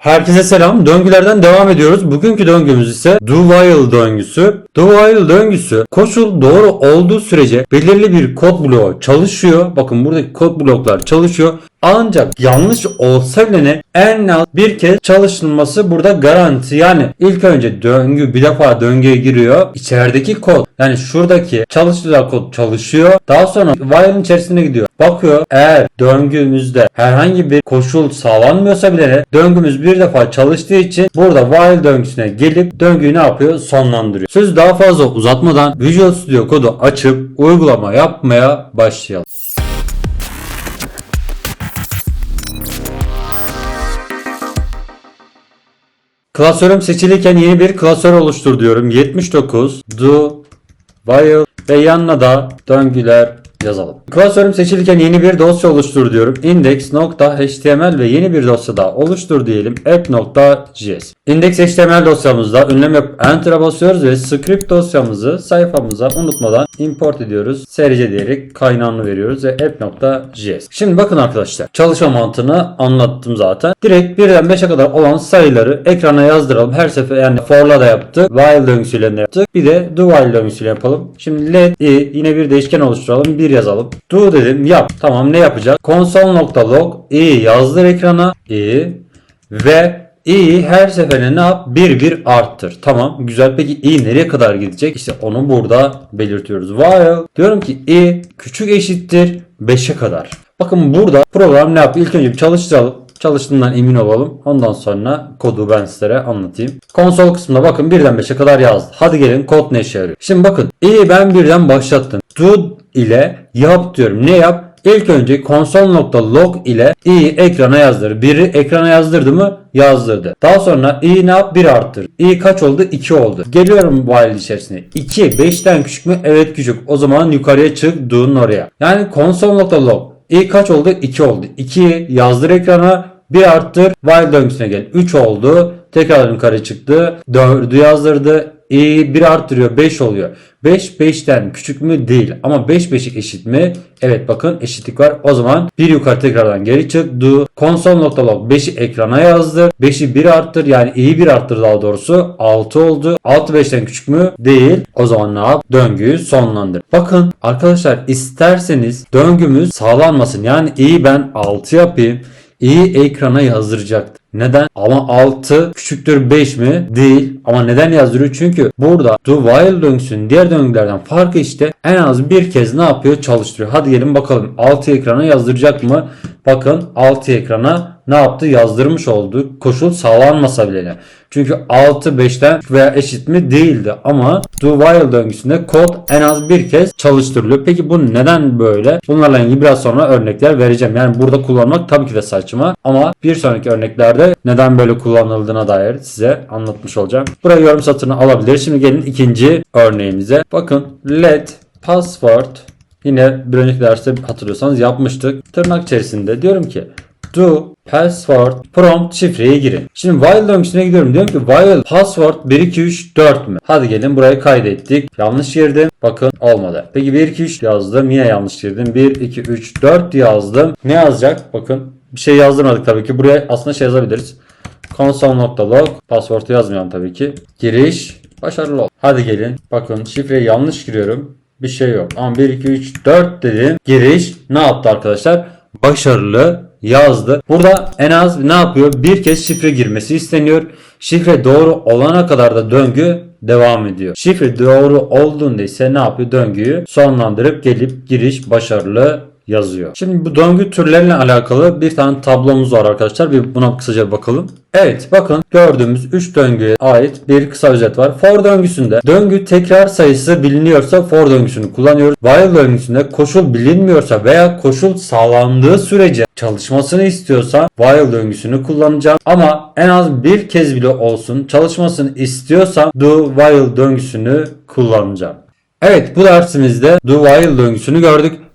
Herkese selam. Döngülerden devam ediyoruz. Bugünkü döngümüz ise do while döngüsü. Do while döngüsü koşul doğru olduğu sürece belirli bir kod bloğu çalışıyor. Bakın buradaki kod bloklar çalışıyor. Ancak yanlış olsa bile en az bir kez çalışılması burada garanti. Yani ilk önce döngü bir defa döngüye giriyor. İçerideki kod yani şuradaki çalıştığı kod çalışıyor. Daha sonra while'ın içerisine gidiyor. Bakıyor eğer döngümüzde herhangi bir koşul sağlanmıyorsa bile döngümüz bir defa çalıştığı için burada while döngüsüne gelip döngüyü ne yapıyor? Sonlandırıyor. Sözü daha fazla uzatmadan Visual Studio kodu açıp uygulama yapmaya başlayalım. Klasörüm seçilirken yeni bir klasör oluştur diyorum. 79 do while ve yanına da döngüler yazalım. Klasörüm seçilirken yeni bir dosya oluştur diyorum. index.html ve yeni bir dosya daha oluştur diyelim. app.js. Index.html dosyamızda ünlem yapıp enter'a basıyoruz ve script dosyamızı sayfamıza unutmadan import ediyoruz. SRC diyerek kaynağını veriyoruz ve app.js. Şimdi bakın arkadaşlar çalışma mantığını anlattım zaten. Direkt 1'den 5'e kadar olan sayıları ekrana yazdıralım. Her sefer yani for'la da yaptık. While döngüsüyle de yaptık. Bir de do while döngüsüyle yapalım. Şimdi let i yine bir değişken oluşturalım. 1 yazalım. Do dedim yap. Tamam ne yapacak? Console.log i yazdır ekrana i ve i'yi her seferinde ne yap? 1 1 arttır. Tamam güzel. Peki i nereye kadar gidecek? İşte onu burada belirtiyoruz. While diyorum ki i küçük eşittir 5'e kadar. Bakın burada program ne yapıyor? İlk önce bir çalıştıralım. Çalıştığından emin olalım. Ondan sonra kodu ben sizlere anlatayım. Konsol kısmında bakın 1'den 5'e kadar yazdı. Hadi gelin kod ne işe yarıyor. Şimdi bakın iyi ben birden başlattım. Do ile yap diyorum. Ne yap? İlk önce console.log ile i ekrana yazdır. Biri ekrana yazdırdı mı? Yazdırdı. Daha sonra i ne yap? 1 arttır. i kaç oldu? 2 oldu. Geliyorum while içerisine. 2 5'ten küçük mü? Evet küçük. O zaman yukarıya çık do'nun oraya. Yani console.log i kaç oldu? 2 oldu. 2'yi yazdır ekrana. 1 arttır. While döngüsüne gel. 3 oldu. Tekrar yukarı çıktı. 4'ü yazdırdı. İ 1 arttırıyor 5 oluyor. 5 5'ten küçük mü? Değil. Ama 5 5'i eşit mi? Evet bakın eşitlik var. O zaman bir yukarı tekrardan geri çık. Do console.log 5'i ekrana yazdır. 5'i 1 arttır. Yani i'yi 1 arttır daha doğrusu. 6 oldu. 6 5'ten küçük mü? Değil. O zaman ne yap? Döngüyü sonlandır. Bakın arkadaşlar isterseniz döngümüz sağlanmasın. Yani i'yi ben 6 yapayım. İyi ekrana yazdıracaktı. Neden? Ama 6 küçüktür 5 mi? Değil. Ama neden yazdırıyor? Çünkü burada do while döngüsünün diğer döngülerden farkı işte en az bir kez ne yapıyor? Çalıştırıyor. Hadi gelin bakalım 6 ekrana yazdıracak mı? Bakın 6 ekrana ne yaptı? Yazdırmış oldu. Koşul sağlanmasa bile. Çünkü 6 5'ten veya eşit mi? Değildi. Ama do while döngüsünde kod en az bir kez çalıştırılıyor. Peki bu neden böyle? Bunlarla ilgili biraz sonra örnekler vereceğim. Yani burada kullanmak tabii ki de saçma. Ama bir sonraki örneklerde neden böyle kullanıldığına dair size anlatmış olacağım. Buraya yorum satırını alabilir. Şimdi gelin ikinci örneğimize. Bakın let password Yine bir önceki derste hatırlıyorsanız yapmıştık. Tırnak içerisinde diyorum ki do password prompt şifreye girin. Şimdi while döngüsüne gidiyorum. Diyorum ki while password 1 2 3 4 mü? Hadi gelin burayı kaydettik. Yanlış girdim. Bakın olmadı. Peki 1 2 3 yazdım. Yine yanlış girdim. 1 2 3 4 yazdım. Ne yazacak? Bakın bir şey yazdırmadık tabii ki. Buraya aslında şey yazabiliriz. console.log password'u yazmayalım tabii ki. Giriş başarılı ol. Hadi gelin. Bakın şifreyi yanlış giriyorum bir şey yok. Ama 1, 2, 3, 4 dedim. Giriş ne yaptı arkadaşlar? Başarılı yazdı. Burada en az ne yapıyor? Bir kez şifre girmesi isteniyor. Şifre doğru olana kadar da döngü devam ediyor. Şifre doğru olduğunda ise ne yapıyor? Döngüyü sonlandırıp gelip giriş başarılı yazıyor. Şimdi bu döngü türleriyle alakalı bir tane tablomuz var arkadaşlar. Bir buna kısaca bakalım. Evet bakın gördüğümüz 3 döngüye ait bir kısa özet var. For döngüsünde döngü tekrar sayısı biliniyorsa for döngüsünü kullanıyoruz. While döngüsünde koşul bilinmiyorsa veya koşul sağlandığı sürece çalışmasını istiyorsa while döngüsünü kullanacağım. Ama en az bir kez bile olsun çalışmasını istiyorsam do while döngüsünü kullanacağım. Evet bu dersimizde do while döngüsünü gördük.